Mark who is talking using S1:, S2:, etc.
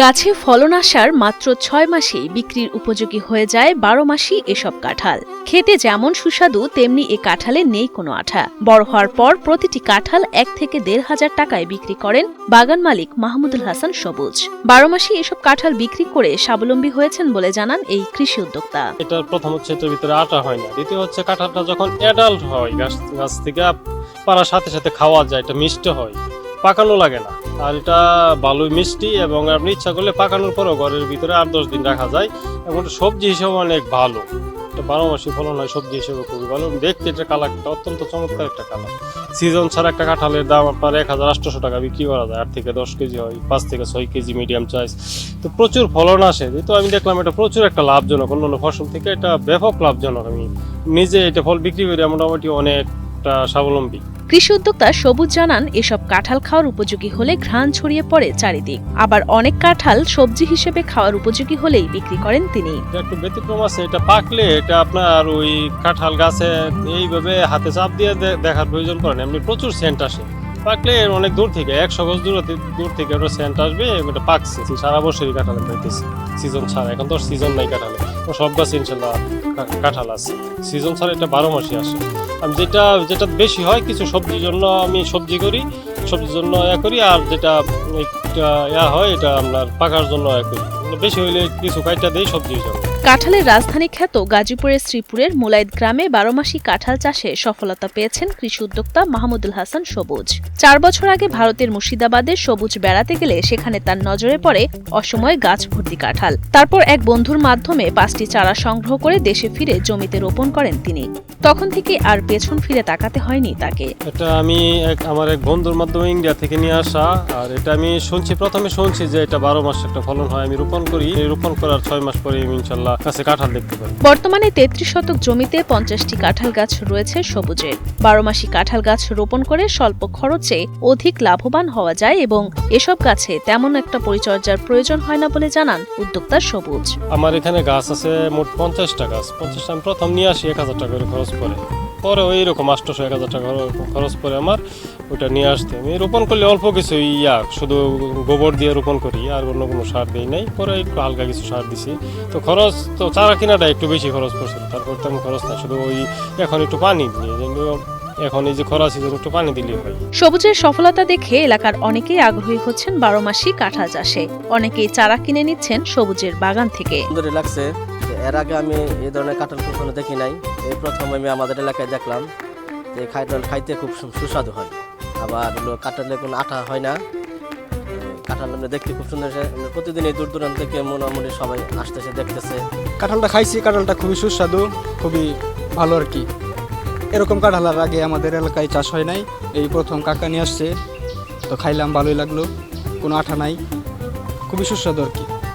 S1: গাছে ফলন আসার মাত্র ছয় মাসেই বিক্রির উপযোগী হয়ে যায় বারো মাসই এসব কাঁঠাল। খেতে যেমন সুস্বাদু, তেমনি এ কাঁঠালে নেই কোনো আঠা। বড় হওয়ার পর প্রতিটি কাঁঠাল এক থেকে দেড় হাজার টাকায় বিক্রি করেন বাগান মালিক মাহমুদুল হাসান সবুজ। বারো মাসে এসব কাঁঠাল বিক্রি করে স্বাবলম্বী হয়েছেন বলে জানান এই কৃষি উদ্যোক্তা।
S2: এটা প্রথম হচ্ছে এটার ভিতরে আটা হয় না। দ্বিতীয় হচ্ছে কাঁঠালটা যখন অ্যাডাল্ট হয় গাছ থেকে পাড়ার সাথে সাথে খাওয়া যায়, এটা মিষ্টি হয়, পাকানো লাগে না। আর এটা ভালোই মিষ্টি এবং আপনি ইচ্ছা করলে পাকানোর পরও ঘরের ভিতরে আট দশ দিন রাখা যায় এবং সবজি হিসেবে অনেক ভালো। এটা বারো মাসি ফলন হয়, সবজি হিসেবে খুবই ভালো। দেখতে এটা কালারটা অত্যন্ত চমৎকার একটা কালার। সিজন ছাড়া একটা কাঁঠালের দাম আপনার এক হাজার আটশোশো টাকা বিক্রি করা যায়। আট থেকে দশ কেজি হয়, পাঁচ থেকে ছয় কেজি মিডিয়াম সাইজ তো প্রচুর ফলন আসে। তো আমি দেখলাম এটা প্রচুর একটা লাভজনক অন্যান্য ফসল থেকে। এটা ব্যাপক লাভজনক। আমি নিজে এটা ফল বিক্রি করে, মোটামুটি অনেকটা স্বাবলম্বী।
S1: কৃষি উদ্যোক্তা সবুজ জানান, এসব কাঁঠাল খাওয়ার উপযোগী হলে ঘ্রাণ ছড়িয়ে পড়ে চারিদিক। আবার অনেক কাঁঠাল সবজি হিসেবে খাওয়ার উপযোগী হলেই বিক্রি করেন তিনি।
S2: একটু ব্যতিক্রম আছে, এটা পাকলে এটা আপনার ওই কাঁঠাল গাছে এইভাবে হাতে চাপ দিয়ে দেখার প্রয়োজন পড়ে না, এমনি প্রচুর সেন্ট আসে। পাকলে অনেক দূর থেকে, একশো গজ দূর দূর থেকে একটা সেন্ট আসবে, এটা পাকছে। সারা বছরই কাঁঠাল পাইতেছে সিজন ছাড়া, এখন তো সিজন নাই কাঁঠালে। সব গাছ ইনশাল্লাহ কাঁঠাল আছে। সিজন ছাড়া এটা বারো মাসে আসে। আমি যেটা যেটা বেশি হয় কিছু সবজির জন্য আমি সবজি করি, সবজির জন্য ইয়া করি, আর যেটা ইয়া হয়, এটা আপনার পাকার জন্য ইয়া করি। মানে বেশি হইলে কিছু কাইটা দেয় সবজির জন্য
S1: কাঁঠালের রাজধানী খ্যাত গাজীপুরের শ্রীপুরের মুলাইদ গ্রামে বারোমাসি কাঁঠাল চাষে সফলতা পেয়েছেন কৃষি উদ্যোক্তা মাহমুদুল হাসান সবুজ। চার বছর আগে ভারতের মুর্শিদাবাদে সবুজ বেড়াতে গেলে সেখানে তার নজরে পড়ে অসময়ে গাছ ভর্তি কাঁঠাল। তারপর এক বন্ধুর মাধ্যমে পাঁচটি চারা সংগ্রহ করে দেশে ফিরে জমিতে রোপণ করেন তিনি। তখন থেকে আর পেছন ফিরে তাকাতে হয়নি তাকে।
S2: এটা আমি এক, আমার এক বন্ধুর মাধ্যমে ইন্ডিয়া থেকে নিয়ে আসা, আর এটা আমি শুনছি, প্রথমে শুনছি যে এটা বারো মাস একটা ফলন হয়, আমি রোপণ করি। রোপণ করার ছয় মাস পরে আমি ইনশাল্লাহ কাছে কাঁঠাল দেখতে পারি
S1: বর্তমানে তেত্রিশ শতক জমিতে পঞ্চাশটি কাঁঠাল গাছ রয়েছে সবুজের বারো মাসি কাঁঠাল গাছ রোপণ করে স্বল্প খরচে অধিক লাভবান হওয়া যায় এবং এসব গাছে তেমন একটা পরিচর্যার প্রয়োজন হয় না বলে জানান উদ্যোক্তা সবুজ।
S2: আমার এখানে গাছ আছে মোট পঞ্চাশটা গাছ। পঞ্চাশটা আমি প্রথম নিয়ে আসি এক হাজার টাকা করে খরচ পড়ে। পরে ওই রকম আটশোশো এক হাজার টাকা খরচ- পরে আমার ওটা নিয়ে আসতে। আমি রোপণ করলে অল্প কিছু ইয়া শুধু গোবর দিয়ে রোপণ করি আর অন্য কোনো সার দিই নাই। পরে একটু হালকা কিছু সার দিছি। তো খরচ তো চারা কেনাটা একটু বেশি খরচ পড়ছিল। তারপর তেমন খরচ না শুধু ওই এখন একটু পানি দিয়ে কিন্তু এখন এই যে খরা সিজন একটু পানি দিলেই হয়।
S1: সবুজের সফলতা দেখে এলাকার অনেকেই আগ্রহী হচ্ছেন বারো মাসি কাঁঠাল চাষে। অনেকেই চারা কিনে নিচ্ছেন সবুজের বাগান থেকে।
S3: সুন্দরই লাগছে। এর আগে আমি এই ধরনের কাঁঠাল কখনো দেখি নাই। এই প্রথম আমি আমাদের এলাকায় দেখলাম যে কাঁঠাল খাইতে খুব সুস্বাদু হয়। আবার কাঁঠালে কোনো আঠা হয় না। কাঁঠাল আমরা দেখতে খুব সুন্দর। আমরা প্রতিদিনই দূর দূরান্ত থেকে মোটামুটি সবাই আসতেছে, দেখতেছে।
S4: কাঁঠালটা খাইছি, কাঁঠালটা খুবই সুস্বাদু, খুবই ভালো আর কি। এরকম কাঁঠাল আর আগে আমাদের এলাকায় চাষ হয় নাই। এই প্রথম কাকা নিয়ে আসছে, তো খাইলাম, ভালোই লাগল। কোনো আঠা নাই। খুবই সুস্বাদু আর কি।